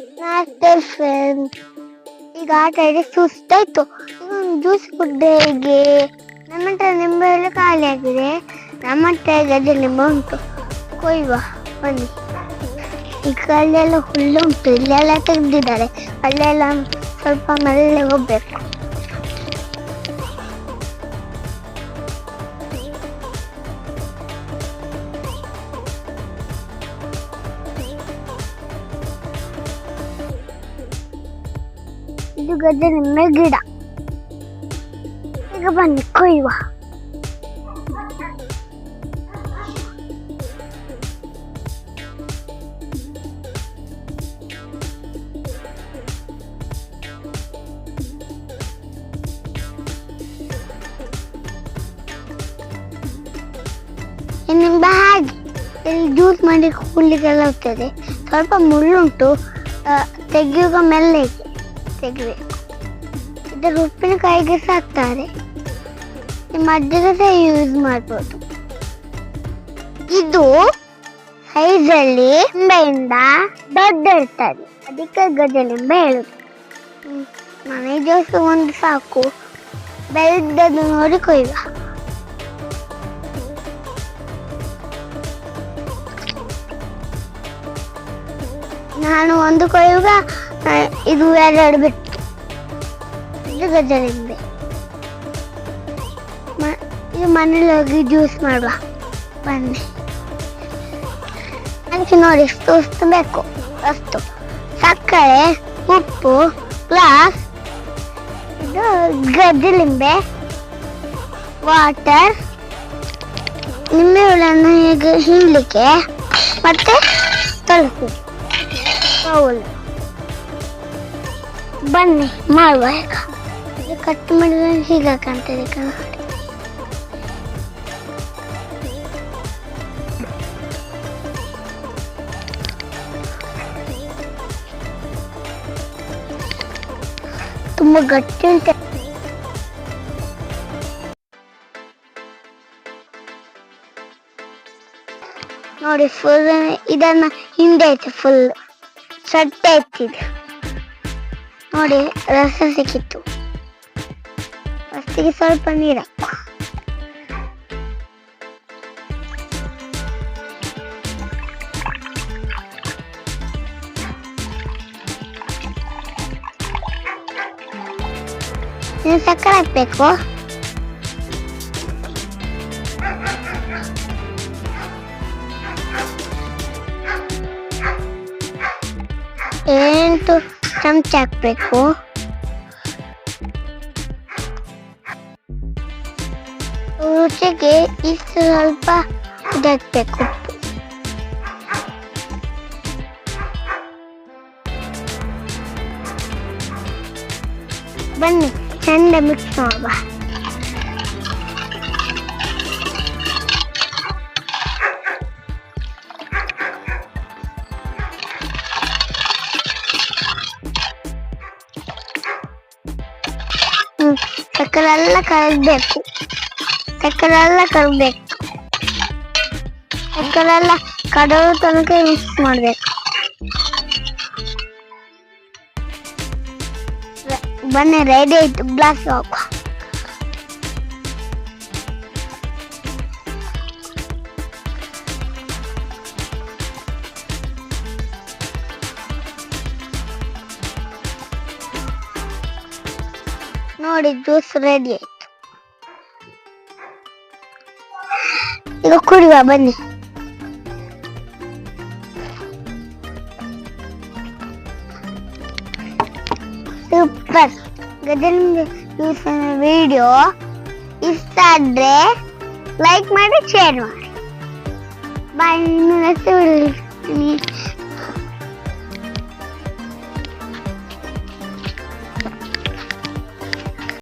Friend ಈಗ ಆಟ ಆಡಿ ಸುಸ್ತಾಯ್ತು. ಇನ್ನೊಂದು ಜ್ಯೂಸ್ ಕುಡ್ದೆ ಹೇಗೆ? ನಮ್ಮ ಹತ್ರ ನಿಂಬೆ ಎಲ್ಲ ಖಾಲಿ ಆಗಿದೆ. ನಮ್ಮ ಹತ್ರ ಗದ್ದೆ ನಿಂಬೆ ಉಂಟು. ಕೊಯ್ಯುವ, ಬನ್ನಿ. ಈಗ ಅಲ್ಲೆಲ್ಲ ಹುಲ್ಲು ಉಂಟು. ಇಲ್ಲೆಲ್ಲ ತೆಗ್ದಿದ್ದಾರೆ. ಅಲ್ಲೆಲ್ಲ ಸ್ವಲ್ಪ ಮೆಲ್ಲ ಹೋಗ್ಬೇಕು. ಇದು ಗದ್ದೆ ನಿಂಬೆ ಗಿಡ. ಈಗ ಬನ್ನಿ ಕೊಯ್ಯುವ. ನಿಂಬೆ ಹಾಗೆ ಇಲ್ಲಿ ಜ್ಯೂಸ್ ಮಾಡಿ ಕುಡ್ಲಿಕ್ಕೆಲ್ಲ ಹೋಗ್ತದೆ ಸ್ವಲ್ಪ ಮುಳ್ಳುಂಟು ಆ, ತೆಗೆಯುವಾಗ ಮೆಲ್ಲಗೆ ತೆಗಿಬೇಕು ಇದರ ಉಪ್ಪಿನಕಾಯಿಗೆ ಈ ಮಜ್ಜಿಗೆ ಸಹ ಯೂಸ್ ಮಾಡ್ಬೋದು. ಇದು ಸೈಜಲ್ಲಿ ನಿಂಬೆಯಿಂದ ದೊಡ್ಡ ಇರ್ತದೆ. ಅದಕ್ಕೆ ಗಜ ಲಿಂಬೆ ಹೇಳುದು. ಮನೆ ಜೋಸು ಒಂದು ಸಾಕು. ಬೆಳೆದದ್ದು ನೋಡಿ ಕೊಯ್ಯುವ ನಾನು ಒಂದು ಕೊಯ್ಯುವಾಗ ಇದು ಎರಡು ಬಿಟ್ಟು. ಇದು ಗಜಲಿಂಬೆ ಮ- ಇದು ಮನೇಲಿ ಹೋಗಿ ಜ್ಯೂಸ್ ಮಾಡುವ. ಬನ್ನಿ. ಅದಕ್ಕೆ ನೋಡಿ, ಎಷ್ಟು ಬೇಕು ಅಷ್ಟು. ಸಕ್ಕರೆ, ಉಪ್ಪು ಗ್ಲಾಸ್ ಇದು ಗಜಲಿಂಬೆ ವಾಟರ್ ನಿಂಬೆ ಹುಳನ್ನು ಹೇಗೆ ಹಿಂಡ್ಲಿಕ್ಕೆ. ಮತ್ತೆ ತಲುಪಿ ಬನ್ನಿ, ಮಾಡುವ ಈಗ. ಕಟ್ ಮಾಡಿದ್ರೆ ಹೀಗೆ ಕಾಣ್ತದೆ ಕಣ. ತುಂಬಾ ಗಟ್ಟಿ ಉಂಟು. ನೋಡಿ ಫುಲ್ ಇದನ್ನ ಹಿಂದೆ ಐತೆ ಫುಲ್ ಸಟ್ಟೆ ಇತ್ತಿದೆ ನೋಡಿ ರಸ ಸಿಕ್ಕಿತ್ತು. ಫಸ್ಟಿಗೆ ಸ್ವಲ್ಪ ನೀರು ಹಾಕುವ. ಇನ್ನು ಸಕ್ಕರೆ ಹಾಕ್ಬೇಕು ಎಂಟು ಚಮಚ ಹಾಕ್ಬೇಕು ರುಚಿಗೆ ಇಷ್ಟು ಸ್ವಲ್ಪ ಇದಕ್ಬೇಕು ಬನ್ನಿ ಚಂದ ಮಿಕ್ಸ್ ಮಾಡುವ ಹ್ಮ್ ಸಕ್ಕರೆ ಕರಗಬೇಕು ಸಕ್ಕರೆ ಎಲ್ಲ ಕಡವು ತನಕ ಮಿಕ್ಸ್ ಮಾಡಬೇಕು? ಬನ್ನಿ ರೆಡಿ ಆಯ್ತು. ಗ್ಲಾಸ್ ಹಾಕುವ ನೋಡಿ ಜ್ಯೂಸ್ ರೆಡಿ ಆಯ್ತು. ಈಗ ಕುಡಿಯುವ ಬನ್ನಿ ಸೂಪರ್ ಗಜನಿಂಬೆ ಜ್ಯೂಸ್ ವಿಡಿಯೋ ಇಷ್ಟ ಆದ್ರೆ ಲೈಕ್ ಮಾಡಿ ಶೇರ್ ಮಾಡಿ ಬಾಯ್ ಇನ್ನು ನೆಕ್ಸ್ಟ್